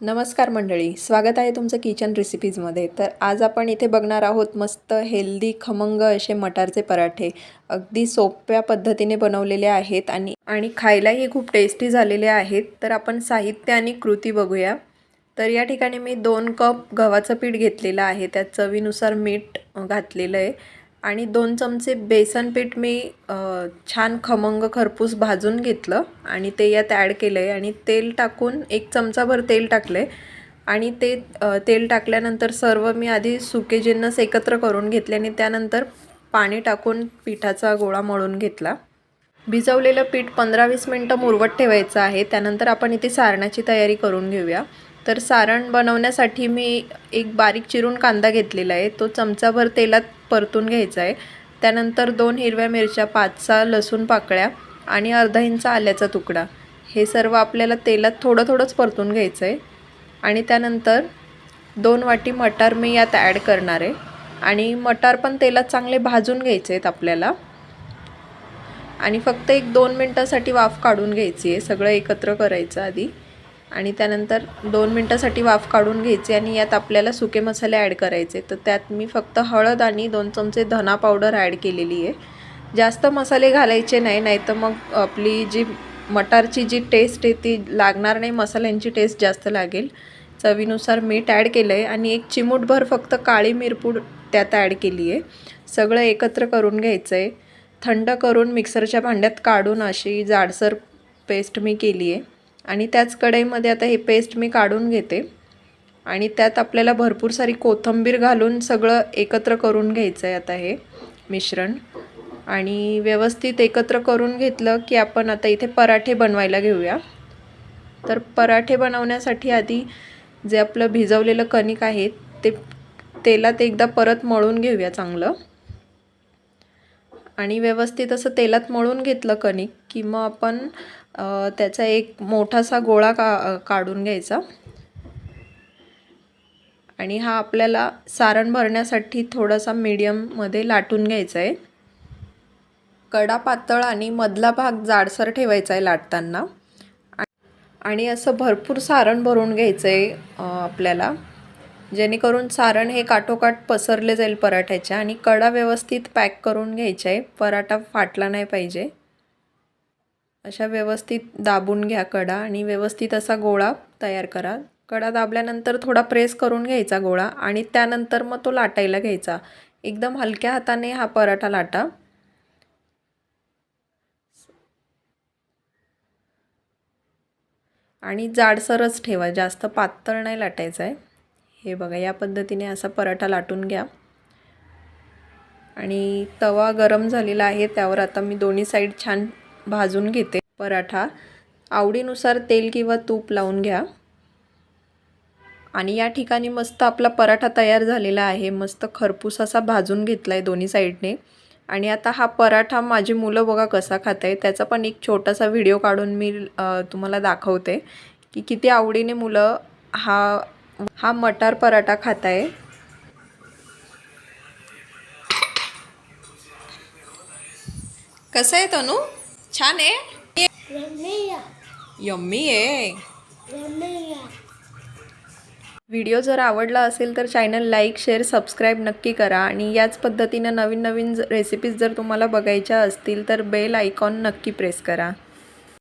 नमस्कार मंडळी स्वागत आहे तुमचं किचन रेसिपीजमध्ये तर आज आपण इथे बघणार आहोत मस्त हेल्दी खमंग असे मटारचे पराठे. अगदी सोप्या पद्धतीने बनवलेले आहेत आणि आणि खायलाही खूप टेस्टी झालेले आहेत. तर आपण साहित्य आणि कृती बघूया. तर या ठिकाणी मी दोन कप गव्हाचं पीठ घेतलेलं आहे. त्यात चवीनुसार मीठ घातलेलं आहे. आणि दोन चमचे बेसन पीठ मी छान खमंग खरपूस भाजून घेतलं आणि ते यात ॲड केलं आहे आणि तेल टाकून एक चमचाभर तेल टाकलं आहे आणि ते तेल टाकल्यानंतर सर्व मी आधी सुके जिन्नस एकत्र करून घेतले आणि त्यानंतर पाणी टाकून पिठाचा गोळा मळून घेतला. भिजवलेलं पीठ पंधरा वीस मिनटं मुरवत ठेवायचं आहे. त्यानंतर आपण इथे सारणाची तयारी करून घेऊया. तर सारण बनवण्यासाठी मी एक बारीक चिरून कांदा घेतलेला आहे. तो चमचाभर तेलात परतून घ्यायचा आहे त्यानंतर दोन हिरव्या मिरच्या पाच सहा लसूण पाकळ्या आणि अर्धा इंच आल्याचा तुकडा. हे सर्व आपल्याला तेलात थोडं थोडंच परतून घ्यायचं आहे आणि त्यानंतर दोन वाटी मटार मी यात ॲड करणार. आहे आणि मटार पण तेलात चांगले भाजून घ्यायचे आहेत आपल्याला. आणि फक्त एक दोन मिनटासाठी वाफ काढून घ्यायची आहे सगळं एकत्र करायचं आधी. आणि त्यानंतर दोन मिनटासाठी वाफ काढून घ्यायची आणि यात आपल्याला सुके मसाले ॲड करायचे. तर त्यात मी फक्त हळद आणि दोन चमचे धना पावडर ॲड केलेली आहे. जास्त मसाले घालायचे नाही नाही तर मग आपली जी मटारची जी टेस्ट आहे ती लागणार नाही मसाल्यांची टेस्ट जास्त लागेल. चवीनुसार मीठ ॲड केलं आहे आणि एक चिमूटभर फक्त काळी मिरपूड त्यात ॲड केली आहे. सगळं एकत्र करून घ्यायचं आहे थंड करून मिक्सरच्या भांड्यात काढून अशी जाडसर पेस्ट मी केली आहे. आणि त्याच कढईमध्ये आता हे पेस्ट मी काढून घेते. आणि त्यात आपल्याला भरपूर सारी कोथिंबीर घालून सगळं एकत्र करून घ्यायचं आहे आता हे मिश्रण. आणि व्यवस्थित एकत्र करून घेतलं की आपण आता इथे पराठे बनवायला घेऊया. तर पराठे बनवण्यासाठी आधी जे आपलं भिजवलेलं कणिक आहे ते तेलात एकदा परत मळून घेऊया चांगलं. आणि व्यवस्थित असं तेलात मळून घेतलं कणिक की मग आपण त्याचा एक मोठासा गोळा का काढून घ्यायचा. आणि हा आपल्याला सारण भरण्यासाठी थोडासा मीडियममध्ये लाटून घ्यायचा आहे. कडा पातळ आणि मधला भाग जाडसर ठेवायचा आहे लाटताना. आणि असं भरपूर सारण भरून घ्यायचं आहे आपल्याला. जेणेकरून सारण हे काठोकाठ पसरले जाईल पराठ्याच्या आणि कडा व्यवस्थित पॅक करून घ्यायच्या आहे. पराठा फाटला नाही पाहिजे. अशा व्यवस्थित दाबून घ्या कडा आणि व्यवस्थित असा गोळा तयार करा. कडा दाबल्यानंतर थोडा प्रेस करून घ्यायचा गोळा आणि त्यानंतर मग तो लाटायला घ्यायचा. एकदम हलक्या हाताने हा पराठा लाटा. आणि जाडसरच ठेवा जास्त पातळ नाही लाटायचं आहे. हे बघा या पद्धतीने असा पराठा लाटून घ्या. आणि तवा गरम झालेला आहे त्यावर आता मी दोन्ही साईड छान भाजून घेते. पराठा आवडीनुसार तेल किंवा तूप लावून घ्या. आणि या ठिकाणी मस्त आपला पराठा तयार झालेला आहे. मस्त खरपूस असा भाजून घेतला आहे दोन्ही साईडने आणि आता हा पराठा माझी मुलं बघा कसा खात आहे त्याचा पण एक छोटासा व्हिडिओ काढून मी तुम्हाला दाखवते की किती आवडीने मुलं हा हा मटार पराठा खात आहे कसं आहे तनू? छान आहे? यम्मी आहे. व्हिडिओ जर आवडला असेल तर चॅनल लाईक शेअर सबस्क्राईब नक्की करा आणि याच पद्धतीनं नवीन नवीन रेसिपीज जर तुम्हाला बघायच्या असतील तर बेल आयकॉन नक्की प्रेस करा.